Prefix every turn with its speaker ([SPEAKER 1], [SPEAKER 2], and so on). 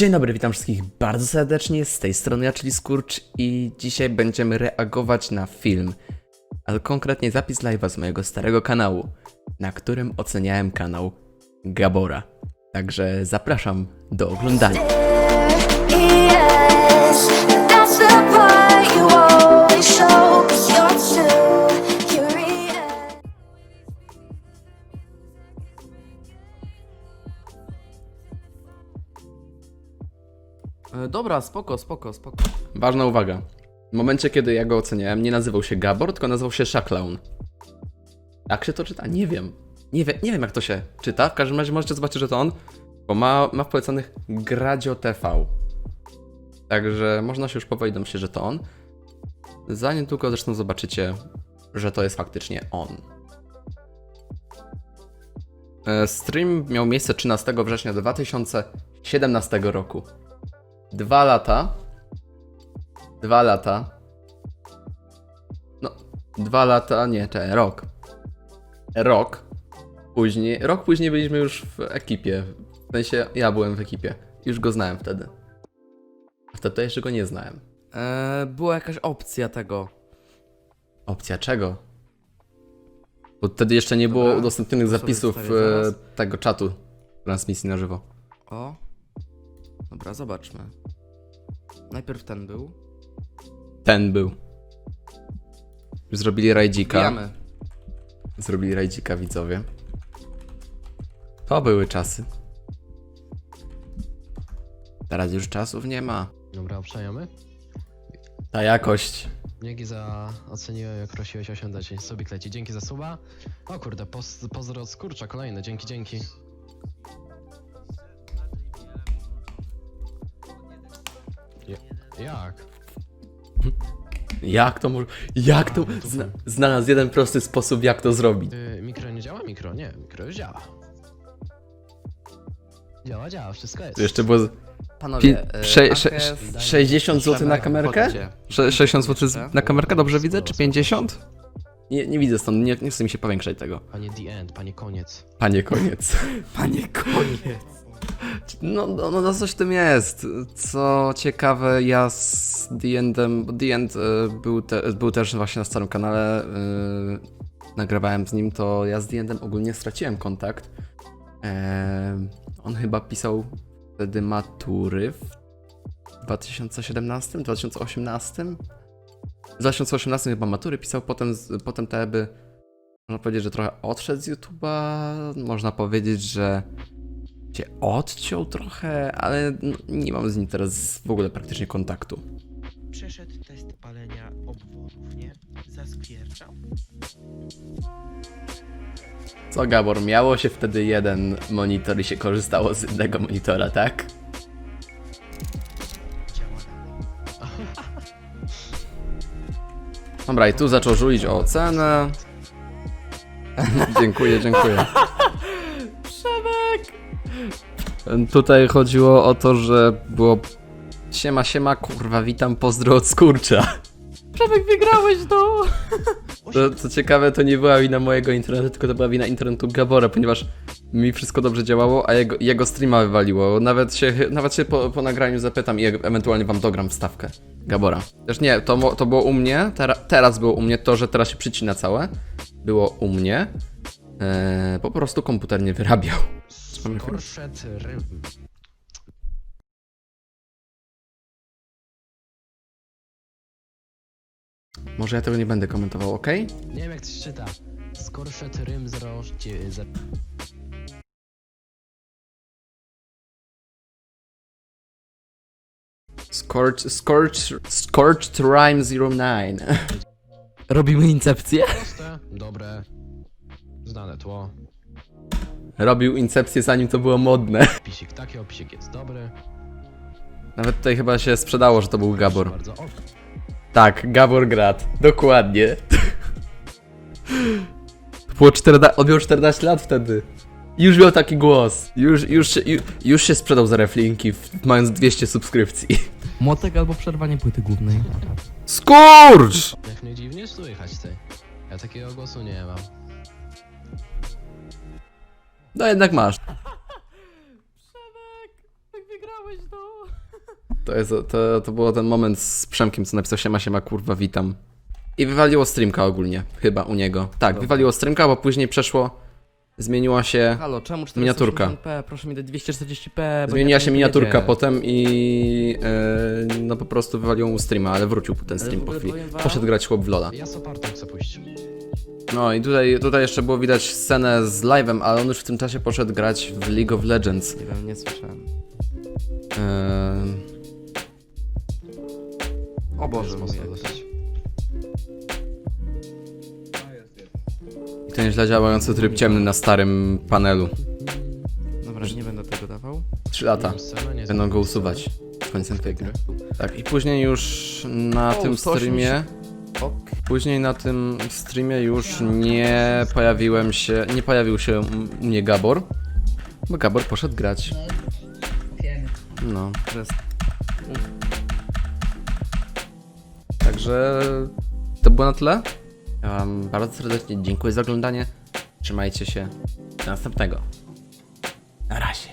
[SPEAKER 1] Dzień dobry, witam wszystkich bardzo serdecznie, z tej strony ja, czyli Skurcz i dzisiaj będziemy reagować na film, ale konkretnie zapis live'a z mojego starego kanału, na którym oceniałem kanał Gabora. Także zapraszam do oglądania.
[SPEAKER 2] Yes,
[SPEAKER 1] E, dobra, spoko, spoko, spoko. Ważna uwaga. W momencie, kiedy ja go oceniałem, nie nazywał się Gabor, tylko nazywał się Shaklaun. Jak się to czyta? Nie wiem. Nie, wie, nie wiem, jak to się czyta. W każdym razie możecie zobaczyć, że to on, bo ma, ma w polecanych Gradio TV. Także można się już powoli domyślić, że to on. Zanim tylko zresztą zobaczycie, że to jest faktycznie on. E, Stream miał miejsce 13 września 2017 roku. Dwa lata. Dwa lata. No, dwa lata, nie, czekaj, rok. Rok. Później, rok później byliśmy już w ekipie. W sensie, ja byłem w ekipie. Już go znałem wtedy. A wtedy to jeszcze go nie znałem.
[SPEAKER 3] Eee, była jakaś opcja tego.
[SPEAKER 1] Opcja czego? Bo wtedy jeszcze nie było
[SPEAKER 3] Dobra,
[SPEAKER 1] udostępnionych
[SPEAKER 3] to sobie
[SPEAKER 1] zapisów
[SPEAKER 3] wstawię
[SPEAKER 1] e,
[SPEAKER 3] zaraz.
[SPEAKER 1] tego czatu transmisji na żywo.
[SPEAKER 3] O. Dobra, zobaczmy. Najpierw ten był.
[SPEAKER 1] Ten był. Zrobili rajdzika.
[SPEAKER 3] Wbijamy.
[SPEAKER 1] Zrobili rajdzika widzowie. To były czasy. Teraz już czasów nie ma.
[SPEAKER 4] Dobra, obszajamy.
[SPEAKER 1] Ta jakość.
[SPEAKER 4] Dzięki za oceniłem, jak prosiłeś 8 do 10 sobie kleci. Dzięki za suba. O kurde, poz, pozdro od skurcza, kolejny, dzięki, dzięki. Jak?
[SPEAKER 1] Jak to może. Jak to. Zna, znalazł jeden prosty sposób, jak to zrobić.
[SPEAKER 4] Y, mikro nie działa? Mikro nie, mikro już działa. Działa, działa, wszystko jest.
[SPEAKER 1] To jeszcze było. z-
[SPEAKER 3] Panowie,
[SPEAKER 1] Pi- sze- sze-
[SPEAKER 3] wdajemy-
[SPEAKER 1] 60 zł na kamerkę? Sze- 60 zł na kamerkę, dobrze widzę? Czy 50? Nie, nie widzę stąd, nie, nie chce mi się powiększać tego.
[SPEAKER 4] Panie the end, panie koniec.
[SPEAKER 1] Panie koniec.
[SPEAKER 3] Panie koniec.
[SPEAKER 1] No, no, no, no coś w tym jest. Co ciekawe, ja z The Endem, bo The End y, był, te, był też właśnie na starym kanale, y, nagrywałem z nim, to ja z The Endem ogólnie straciłem kontakt. Em, on chyba pisał wtedy matury w 2017, 2018? W 2018 chyba matury pisał, potem, potem te jakby, można powiedzieć, że trochę odszedł z YouTube'a, można powiedzieć, że cię odciął trochę, ale nie mam z nim teraz w ogóle praktycznie kontaktu.
[SPEAKER 5] Przeszedł test palenia obwodów, nie? Zaskwierczał.
[SPEAKER 1] Co Gabor, miało się wtedy jeden monitor i się korzystało z innego monitora, tak?
[SPEAKER 5] Działa dalej.
[SPEAKER 1] Dobra, i tu zaczął żulić o cenę. dziękuję, dziękuję. Tutaj chodziło o to, że było siema, siema, kurwa, witam, pozdro od skurcza. Przemek, wygrałeś to! To, co ciekawe, to nie była wina mojego internetu, tylko to była wina internetu Gabora, ponieważ mi wszystko dobrze działało, a jego, jego streama wywaliło. Nawet się, nawet się po, po nagraniu zapytam i ewentualnie wam dogram wstawkę Gabora. Też nie, to, to było u mnie, tera, teraz było u mnie to, że teraz się przycina całe. Było u mnie. Eee, po prostu komputer nie wyrabiał.
[SPEAKER 4] Rym.
[SPEAKER 1] Może ja tego nie będę komentował, ok?
[SPEAKER 4] Nie wiem jak to się czyta. Skorszet rym 0...
[SPEAKER 1] Scorch, Scorch, Scorched Rhyme 09.
[SPEAKER 3] Robimy incepcję?
[SPEAKER 4] Proste, dobre, znane tło.
[SPEAKER 1] Robił incepcję zanim to było modne.
[SPEAKER 4] Opisik taki, opisik jest dobry.
[SPEAKER 1] Nawet tutaj chyba się sprzedało, że to był Gabor.
[SPEAKER 4] Bardzo ok.
[SPEAKER 1] Tak, Gabor Grad. Dokładnie. Było 14, on miał 14 lat wtedy. Już miał taki głos. Już, już, się, ju- już się sprzedał za reflinki, w- mając 200 subskrypcji.
[SPEAKER 3] Młotek albo przerwanie płyty głównej.
[SPEAKER 1] Skurcz!
[SPEAKER 4] Jak mnie dziwnie słychać ty. Ja takiego głosu nie mam.
[SPEAKER 1] No jednak masz.
[SPEAKER 3] Przemek, wygrałeś to!
[SPEAKER 1] To, jest, to, to było ten moment z Przemkiem, co napisał siema, siema, kurwa, witam. I wywaliło streamka ogólnie, chyba u niego. Tak, wywaliło streamka, bo później przeszło, zmieniła się,
[SPEAKER 3] Halo, czemu 480p?
[SPEAKER 1] Miniaturka.
[SPEAKER 3] Proszę mi dać 240p. bo
[SPEAKER 1] zmieniła się
[SPEAKER 3] nie
[SPEAKER 1] miniaturka
[SPEAKER 3] jedzie.
[SPEAKER 1] potem i e, no po prostu wywaliło mu streama, ale wrócił ten stream
[SPEAKER 3] w
[SPEAKER 1] po
[SPEAKER 3] ogóle
[SPEAKER 1] chwili.
[SPEAKER 3] powiem wam-
[SPEAKER 1] Poszedł grać chłop w Lola.
[SPEAKER 4] Ja supportem chcę pójść.
[SPEAKER 1] No i tutaj, tutaj jeszcze było widać scenę z live'em, ale on już w tym czasie poszedł grać w League of Legends.
[SPEAKER 3] Nie wiem, nie słyszałem.
[SPEAKER 1] Eee,
[SPEAKER 3] O Boże,
[SPEAKER 4] jest
[SPEAKER 3] mój
[SPEAKER 4] mocno dosyć.
[SPEAKER 1] Ten źle działający tryb ciemny na starym panelu.
[SPEAKER 3] Dobra, nie będę tego dawał.
[SPEAKER 1] 3 lata. Będą go usuwać z końcem tej gry. Tak, i później już na
[SPEAKER 3] O,
[SPEAKER 1] tym
[SPEAKER 3] 180.
[SPEAKER 1] streamie. Później na tym streamie już nie pojawiłem się. Nie pojawił się u mnie Gabor. Bo Gabor poszedł grać.
[SPEAKER 6] Wiemy.
[SPEAKER 1] No.
[SPEAKER 3] Teraz
[SPEAKER 1] Także to było na tyle. Ja wam bardzo serdecznie dziękuję za oglądanie. Trzymajcie się. Do następnego. Na razie.